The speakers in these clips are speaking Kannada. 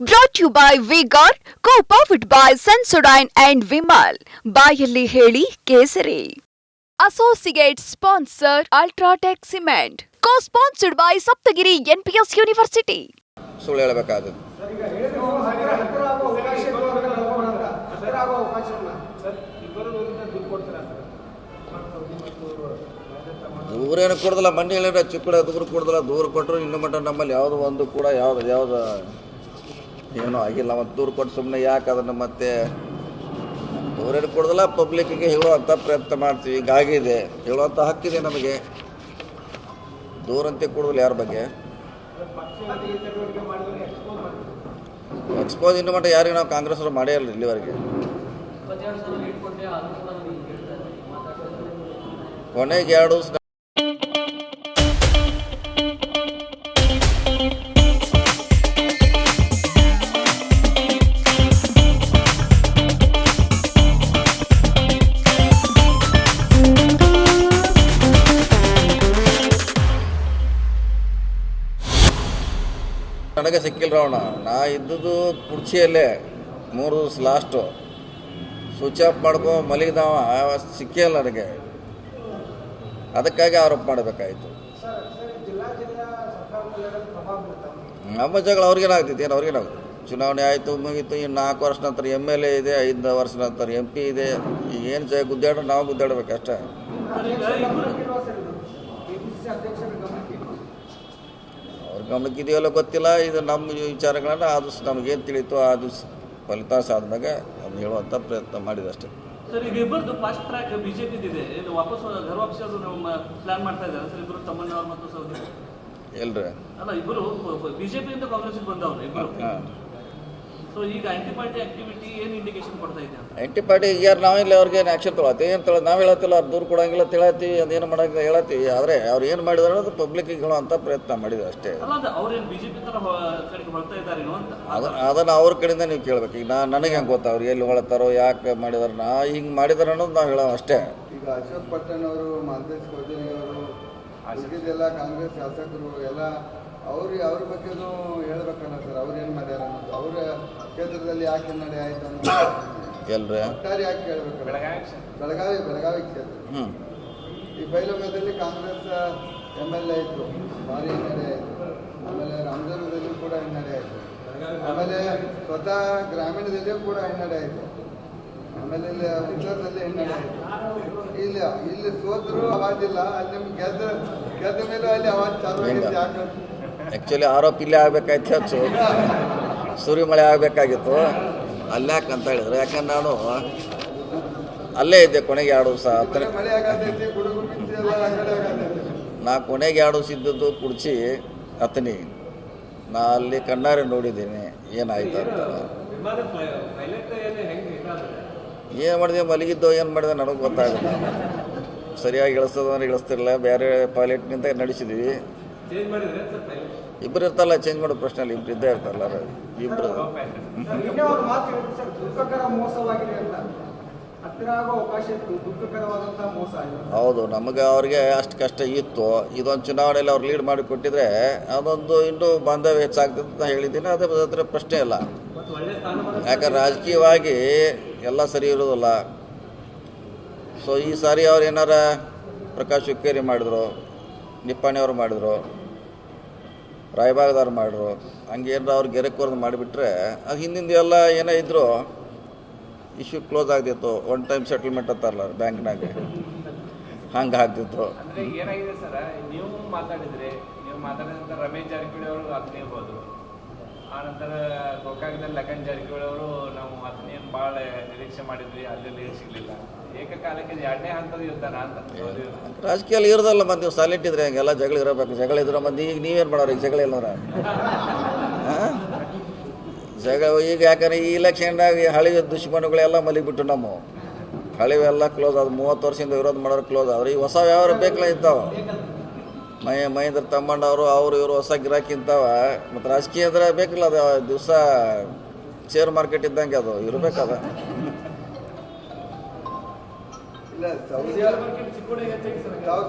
Brought you by vigour co powered by Sensodyne and Vimal ಬಾಯಲ್ಲಿ ಹೇಳಿ ಕೇಸರಿ. Associate sponsor UltraTech cement co sponsored by Saptagiri NPS university ಸುಳ್ಳು ಹೇಳಬೇಕಾದ್ರೆ ದೂರೇನು ಕೊಡೋದಿಲ್ಲ ಮಂಡಿ ಹೇಳಿದ್ರೆ ಚಿಕ್ಕಡ ದೂರ ಕೊಡೋದಿಲ್ಲ ದೂರ ಕೊಟ್ಟರು ಇನ್ನು ಮಟ್ಟ ನಮ್ಮಲ್ಲಿ ಯಾವುದು ಒಂದು ಕೂಡ ಯಾವ್ದು ಯಾವ್ದು ಏನೂ ಆಗಿಲ್ಲ ಒಂದು ದೂರ ಕೊಟ್ಟು ಸುಮ್ಮನೆ ಯಾಕೆ ಅದನ್ನು ಮತ್ತೆ ದೂರೇನು ಕೊಡೋದಿಲ್ಲ ಪಬ್ಲಿಕ್ಕಿಗೆ ಹೇಳುವಂಥ ಪ್ರಯತ್ನ ಮಾಡ್ತೀವಿ ಈಗಾಗಿದೆ ಹೇಳೋ ಹೇಳುವಂಥ ಹಕ್ಕಿದೆ ನಮಗೆ. ದೂರಂತೆ ಕೊಡೋದಿಲ್ಲ ಯಾರ ಬಗ್ಗೆ? ಎಕ್ಸ್ಪೋಸ್ ಇನ್ನು ಮಟ್ಟ ಯಾರಿಗೆ ನಾವು ಕಾಂಗ್ರೆಸ್ ಅವರು ಮಾಡೇ ಇಲ್ಲ ಇಲ್ಲಿವರೆಗೆ. ಕೊನೆಗೆ ಎರಡು ನನಗೆ ಸಿಕ್ಕಿಲ್ಲ ರಾವಣ ನಾ ಇದ್ದದ್ದು ಕುರ್ಚಿಯಲ್ಲೇ, ಮೂರು ದಿವಸ ಲಾಸ್ಟು ಸ್ವಿಚ್ ಆಫ್ ಮಾಡ್ಕೊ ಮಲಗಿದವ ಸಿಕ್ಕೇ ಇಲ್ಲ ನನಗೆ. ಅದಕ್ಕಾಗಿ ಆರೋಪ ಮಾಡಬೇಕಾಯಿತು. ನಮ್ಮ ಜಗಳ ಅವ್ರಿಗೇನಾಗ್ತೈತಿ ಏನು ಅವ್ರಿಗೇನಾಗ್ತದೆ ಚುನಾವಣೆ ಆಯಿತು, ಮುಗೀತು, ಇನ್ನು ನಾಲ್ಕು ವರ್ಷ ನಂತರ ಎಂ ಎಲ್ ಎ ಇದೆ ಐದು ವರ್ಷ ನಂತರ ಎಂ ಪಿ ಇದೆ. ಈಗ ಏನು ಜ ಗುದ್ದಾಡ್ರೆ ನಾವು ಗುದ್ದಾಡ್ಬೇಕು ಅಷ್ಟೇ ಅವ್ರ ಗಮನಕ್ಕೆ ಇದೆಯಲ್ಲ ಗೊತ್ತಿಲ್ಲ ಇದು ನಮ್ಮ ವಿಚಾರಗಳನ್ನು ಆ ದಿವ್ಸ ನಮಗೇನು ತಿಳಿಯಿತು ಆ ದಿವ್ಸ ಫಲಿತಾಂಶ ಆದಾಗ ಅದನ್ನು ಹೇಳುವಂಥ ಪ್ರಯತ್ನ ಮಾಡಿದೆ ಅಷ್ಟೇ ಸರ್ ಈಗ ಇಬ್ಬರದು ಫಾಸ್ಟ್ ಟ್ರ್ಯಾಕ್ ಬಿಜೆಪಿ ಇದೆ. ಇದು ವಾಪಸ್ ಘರ್ ವಾಪಸ್ ಅದು ಪ್ಲಾನ್ ಮಾಡ್ತಾ ಇದ್ದಾರೆ. ಸರ್ ಇಬ್ಬರು ತಮ್ಮಣ್ಣ ಅವ್ರು ಮತ್ತು ಸೌದಿ ಎಲ್ರಿ? ಅಲ್ಲ ಇಬ್ಬರು ಬಿಜೆಪಿಯಿಂದ ಕಾಂಗ್ರೆಸ್ಗೆ ಬಂದವರು ಇಬ್ಬರು ಸೊ ಈಗ ನಾವಿಲ್ಲ ಅವ್ರಿಗೆ ಏನು ಆ್ಯಕ್ಷನ್ ತೊಗೊಳತ್ತೀವಿ ಏನು ತೊಗೊಳ ನಾವು ಹೇಳತ್ತಿಲ್ಲ ಅವ್ರು ದೂರ ಕೊಡಂಗಿಲ್ಲ ತಿಳತ್ತೀವಿ ಅದೇನು ಮಾಡೋಂಗಿಲ್ಲ ಹೇಳತ್ತೀವಿ ಆದರೆ ಅವ್ರು ಏನು ಮಾಡಿದಾರೆ ಅನ್ನೋದು ಪಬ್ಲಿಕ್ಕಿಗೆ ಹೇಳುವಂಥ ಪ್ರಯತ್ನ ಮಾಡಿದೆ ಅಷ್ಟೇ. ಅದನ್ನು ಅವ್ರ ಕಡೆಯಿಂದ ನೀವು ಕೇಳ್ಬೇಕು. ಈಗ ನಾ ನನಗೆ ಹೆಂಗೆ ಗೊತ್ತಾ ಅವ್ರು ಎಲ್ಲಿ ಹೊಳತಾರೋ ಯಾಕೆ ಮಾಡಿದಾರೆ ನಾ ಹಿಂಗೆ ಮಾಡಿದಾರೆ ಅನ್ನೋದು ನಾವು ಹೇಳೋ ಅಷ್ಟೇ. ಈಗ ಅಶೋಕ್ ಪಟ್ಟಣ್ ಅವರು ಮಾಲ್ತೇಶ್ ಅವರು ಕಾಂಗ್ರೆಸ್ ಶಾಸಕರು ಎಲ್ಲ ಅವ್ರು ಅವ್ರ ಬಗ್ಗೆನೂ ಹೇಳ್ಬೇಕಲ್ಲ ಸರ್ ಅವ್ರು ಏನು ಮಾಡ್ಯಾರ ಅನ್ನೋದು. ಅವ್ರ ಕ್ಷೇತ್ರದಲ್ಲಿ ಯಾಕೆ ಹಿನ್ನಡೆ ಆಯ್ತು ಅಂತ ಎಲ್ರಿ? ಒಟ್ಟಾರೆ ಯಾಕೆ ಹೇಳ್ಬೇಕು ಬೆಳಗಾವಿ ಬೆಳಗಾವಿ ಕ್ಷೇತ್ರ. ಈ ಬೈಲಮದಲ್ಲಿ ಕಾಂಗ್ರೆಸ್ ಎಂ ಎಲ್ ಎ ಇತ್ತು ಭಾರಿ ಹಿನ್ನಡೆ ಆಯಿತು. ಆಮೇಲೆ ರಾಮದುರ್ಗದಲ್ಲಿ ಕೂಡ ಹಿನ್ನಡೆ ಆಯಿತು. ಆಮೇಲೆ ಸ್ವತಃ ಗ್ರಾಮೀಣದಲ್ಲಿಯೂ ಕೂಡ ಹಿನ್ನಡೆ ಆಯಿತು. ಆಮೇಲೆ ಇಲ್ಲಿ ಉತ್ತರದಲ್ಲಿ ಹಿನ್ನಡೆ ಆಯಿತು. ಇಲ್ಲಿ ಇಲ್ಲಿ ಸೋತರು ಅವಾಜಿಲ್ಲ ಅಲ್ಲಿ ನಿಮ್ಗೆ ಗೆದ್ದ ಗೆದ್ದ ಮೇಲೆ ಅಲ್ಲಿ ಅವಾಜ್ ಚಾಲು ಆಗಿತ್ತು ಯಾಕೆ ಆ್ಯಕ್ಚುಲಿ ಆರೋಪ ಇಲ್ಲೇ ಆಗ್ಬೇಕಾಯ್ತು, ಹೆಚ್ಚು. ಸೂರ್ಯಮಳೆ ಆಗಬೇಕಾಗಿತ್ತು. ಅಲ್ಲ್ಯಾಕ ಅಂತ ಹೇಳಿದ್ರು, ಯಾಕಂದ್ರೆ ನಾನು ಅಲ್ಲೇ ಇದ್ದೆ ಕೊನೆಗೆ ಎರಡು ದಿವಸ, ಹತ್ತನೇ ನಾ ಕೊನೆಗೆ ಎರಡು ದಿವಸ ಇದ್ದದ್ದು ಕುಡ್ಚಿ ಹತ್ತನಿ. ನಾ ಅಲ್ಲಿ ಕಣ್ಣಾರೆ ನೋಡಿದ್ದೀನಿ, ಏನಾಯ್ತು ಅಂತ. ಏನು ಮಾಡಿದೆ, ಮಲಗಿದ್ದೋ, ಏನು ಮಾಡಿದೆ ನನಗೆ ಗೊತ್ತಾಗುತ್ತೆ ಸರಿಯಾಗಿ ಇಳಿಸ್ತದ ಅಂದ್ರೆ ಇಳಿಸ್ತಿರಲಿಲ್ಲ, ಬೇರೆ ಪೈಲಟ್ನಿಂದ ನಡೆಸಿದ್ವಿ. ಇಬ್ಬರು ಇರ್ತಲ್ಲ ಚೇಂಜ್ ಮಾಡೋ ಪ್ರಶ್ನೆ ಇಲ್ಲ ಇಬ್ರು ಇದ್ದೇ ಇರ್ತಾರಲ್ಲ ಇಬ್ಬರು ಒಂದು ಮಾತು ಹೇಳಿದ್ರು ದುಃಖಕರ ಮೋಸವಾಗಿದೆ ಅಂತ. ಹತ್ತಿರ ಆಗೋ ಅವಕಾಶ ಇತ್ತು ಮೋಸ ಇದು. ಹೌದು ನಮಗೆ ಅವ್ರಿಗೆ ಅಷ್ಟು ಕಷ್ಟ ಇತ್ತು. ಇದೊಂದು ಚುನಾವಣೆಯಲ್ಲಿ ಅವ್ರು ಲೀಡ್ ಮಾಡಿ ಕೊಟ್ಟಿದ್ರೆ ಅದೊಂದು ಇನ್ನೂ ಬಾಂಧವ್ಯ ಹೆಚ್ಚಾಗ್ತದೆ ಅಂತ ಹೇಳಿದ್ದೀನಿ. ಅದೇ ಅದರ ಪ್ರಶ್ನೆ ಇಲ್ಲ ಯಾಕಂದ್ರೆ ರಾಜಕೀಯವಾಗಿ ಎಲ್ಲ ಸರಿ ಇರೋದಿಲ್ಲ ಸೊ ಈ ಸಾರಿ ಅವ್ರು ಏನಾರ ಪ್ರಕಾಶ್ ಹುಕ್ಕೇರಿ ಮಾಡಿದ್ರು ನಿಪ್ಪಾಣಿ ಅವರು ಮಾಡಿದ್ರು, ರಾಯಬಾಗದವ್ರು ಮಾಡಿದ್ರು ಹಂಗೆ ಏನಾರ ಅವ್ರು ಗೆರೆ ಕೋರ್ದು ಮಾಡಿಬಿಟ್ರೆ ಅದು ಹಿಂದಿಂದ ಎಲ್ಲ ಏನೇ ಇದ್ದರೂ ಇಶ್ಯೂ ಕ್ಲೋಸ್ ಆಗ್ತಿತ್ತು. ಒನ್ ಟೈಮ್ ಸೆಟಲ್ಮೆಂಟ್ ಅಂತಾರಲ್ಲ ಬ್ಯಾಂಕ್ನಾಗ. ಹಂಗೆ ಆಗ್ತಿತ್ತು ಏನಾಗಿದೆ ಸರ್, ನೀವು ಮಾತಾಡಿದ್ರೆ, ನೀವು ಮಾತಾಡಿದಂಥ ರಮೇಶ್ ಜಾರಕಿಹೊಳಿ ಅವರು ಆ ನಂತರ ಗೋಕಾಕದಲ್ಲಿ ಲಗನ್ ಜಾರಕಿಹೊಳಿ ಅವರು ನಾವು ಅದನ್ನೇನು ಭಾಳ ನಿರೀಕ್ಷೆ ಮಾಡಿದ್ವಿ ಅಲ್ಲಿ ಸಿಗ್ಲಿಲ್ಲ. ಏಕಕಾಲಕ್ಕೆ ಎರಡನೇ ಹಂತದ ಯುದ್ಧ ರಾಜಕೀಯಲ್ಲಿ ಇರೋದಲ್ಲ ಮತ್ತೆ ನೀವು ಸೈಲೆಂಟ್ ಇದ್ರೆ ಹಂಗೆಲ್ಲ ಜಗಳ ಇರಬೇಕು. ಜಗಳ ಇದ್ರೆ ಮತ್ತೆ ಈಗ ನೀವೇನು ಮಾಡೋರು ಈಗ ಜಗಳ ಇಲ್ಲವ್ರ ಜಗ ಈಗ ಯಾಕಂದ್ರೆ ಈ ಇಲೆಕ್ಷನ್ದಾಗ ಹಳಿ ದುಶ್ಮನುಗಳೆಲ್ಲ ಮಲಿಬಿಟ್ಟು ನಮ್ಮ. ಹಳಿವೆಲ್ಲ ಕ್ಲೋಸ್ ಅದು ಮೂವತ್ತು ವರ್ಷದಿಂದ ವಿರೋಧ ಮಾಡೋರು ಕ್ಲೋಸ್ ಆದ್ರೆ ಈ ಹೊಸ ವ್ಯವಹಾರ ಬೇಕಲ್ಲ ಇದ್ದಾವ. ಮೈ ಮಹೇಂದ್ರ ತಮ್ಮಣ್ಣವರು ಅವರು ಇವರು ಹೊಸ ಗಿರಾಕಿ ಇಂಥವ. ಮತ್ತು ರಾಜಕೀಯ ಅಂದ್ರೆ ಬೇಕಿಲ್ಲ ಅದು ದಿವಸ ಶೇರ್ ಮಾರ್ಕೆಟ್ ಇದ್ದಂಗೆ ಅದು ಇರಬೇಕಾದ ಇಲ್ಲ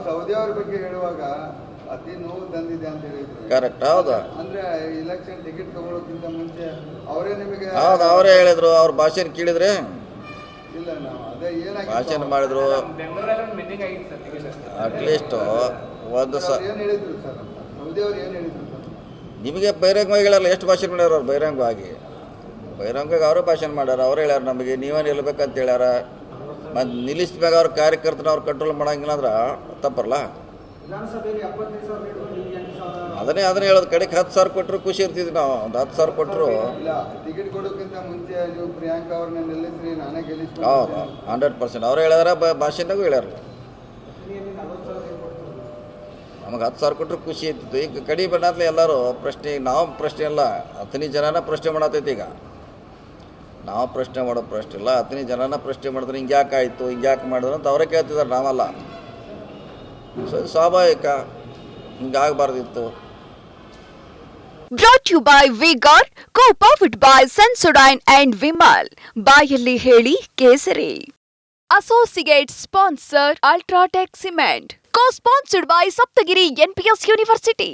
ಸೌದಿ ಅವ್ರ ಬಗ್ಗೆ ಹೇಳುವಾಗ ಅತಿ ನೋವು ತಂದಿದೆ ಅಂತ ಹೇಳಿದ್ರು. ಕರೆಕ್ಟ್ ಹೌದು. ಅಂದ್ರೆ ಇಲೆಕ್ಷನ್ ಟಿಕೆಟ್ ತಗೊಳ್ಳೋಕ್ಕಿಂತ ಮುಂಚೆ ಅವರೇ ನಿಮಗೆ ಹೌದು ಅವರೇ ಹೇಳಿದ್ರು ಅವ್ರ ಭಾಷೆನ ಕೇಳಿದ್ರೆ? ಇಲ್ಲ ನಾವು ಅದೇ ಏನಾಗಿತ್ತು? ಭಾಷಣ ಮಾಡಿದ್ರು. ಅಟ್ಲೀಸ್ಟ್ ಒಂದು ಸ ನಿಮಗೆ ಬಹಿರಂಗವಾಗಿ ಹೇಳಲ್ಲ ಎಷ್ಟು ಭಾಷಣ ಮಾಡ್ಯಾರ ಅವ್ರು ಬಹಿರಂಗವಾಗಿ? ಬಹಿರಂಗವಾಗಿ ಅವರೇ ಭಾಷಣ ಮಾಡ್ಯಾರ ಅವ್ರು ಹೇಳ್ಯಾರ ನಮಗೆ ನೀವೇ ನಿಲ್ಬೇಕಂತ ಹೇಳ್ಯಾರ. ಮತ್ತು ನಿಲ್ಲಿಸಿದಾಗ ಅವ್ರ ಕಾರ್ಯಕರ್ತನ ಅವ್ರು ಕಂಟ್ರೋಲ್ ಮಾಡಂಗಿಲ್ಲ ಅಂದ್ರೆ ತಪ್ಪರಲ್ಲ? ಅದನ್ನೇ ಅದನ್ನೇ ಹೇಳೋದು ಕಡೆಗೆ ಹತ್ತು ಸಾವಿರ ಕೊಟ್ಟರು ಖುಷಿ ಇರ್ತಿದ್ವಿ ನಾವು ಒಂದು ಹತ್ತು ಸಾವಿರ ಕೊಟ್ಟರು ಹೌದು ಹಂಡ್ರೆಡ್ ಪರ್ಸೆಂಟ್. ಅವ್ರು ಹೇಳ್ಯಾರ ಭಾಷೆನಾಗೂ ಹೇಳ್ಯಾರ ನಮಗೆ ಹತ್ತು ಸಾವಿರ ಕೊಟ್ಟರು ಖುಷಿ ಇರ್ತಿತ್ತು ಈಗ ಕಡಿ ಬಂದಾದ್ಲೆ ಎಲ್ಲರೂ ಪ್ರಶ್ನೆ, ನಾವು ಪ್ರಶ್ನೆ ಇಲ್ಲ ಹತ್ತನೇ ಜನನ ಪ್ರಶ್ನೆ ಮಾಡತೈತಿ ಈಗ. ನಾವು ಪ್ರಶ್ನೆ ಮಾಡೋ ಪ್ರಶ್ನೆ ಇಲ್ಲ, ಹತ್ತನೇ ಜನನ ಪ್ರಶ್ನೆ ಮಾಡಿದ್ರೆ ಹಿಂಗೆ ಯಾಕೆ ಆಯಿತು, ಹಿಂಗೆ ಯಾಕೆ ಮಾಡಿದ್ರು ಅಂತ ಅವರೇ ಕೇಳ್ತಿದ್ದಾರೆ, ನಾವಲ್ಲ. ಸೊ ಇದು ಸ್ವಾಭಾವಿಕ. ಹಿಂಗಾಗಬಾರ್ದಿತ್ತು brought you by vigour co powered by Sensodyne and Vimal ಬಾಯಲ್ಲಿ ಹೇಳಿ ಕೇಸರಿ. Associate sponsor UltraTech cement co sponsored by Saptagiri NPS university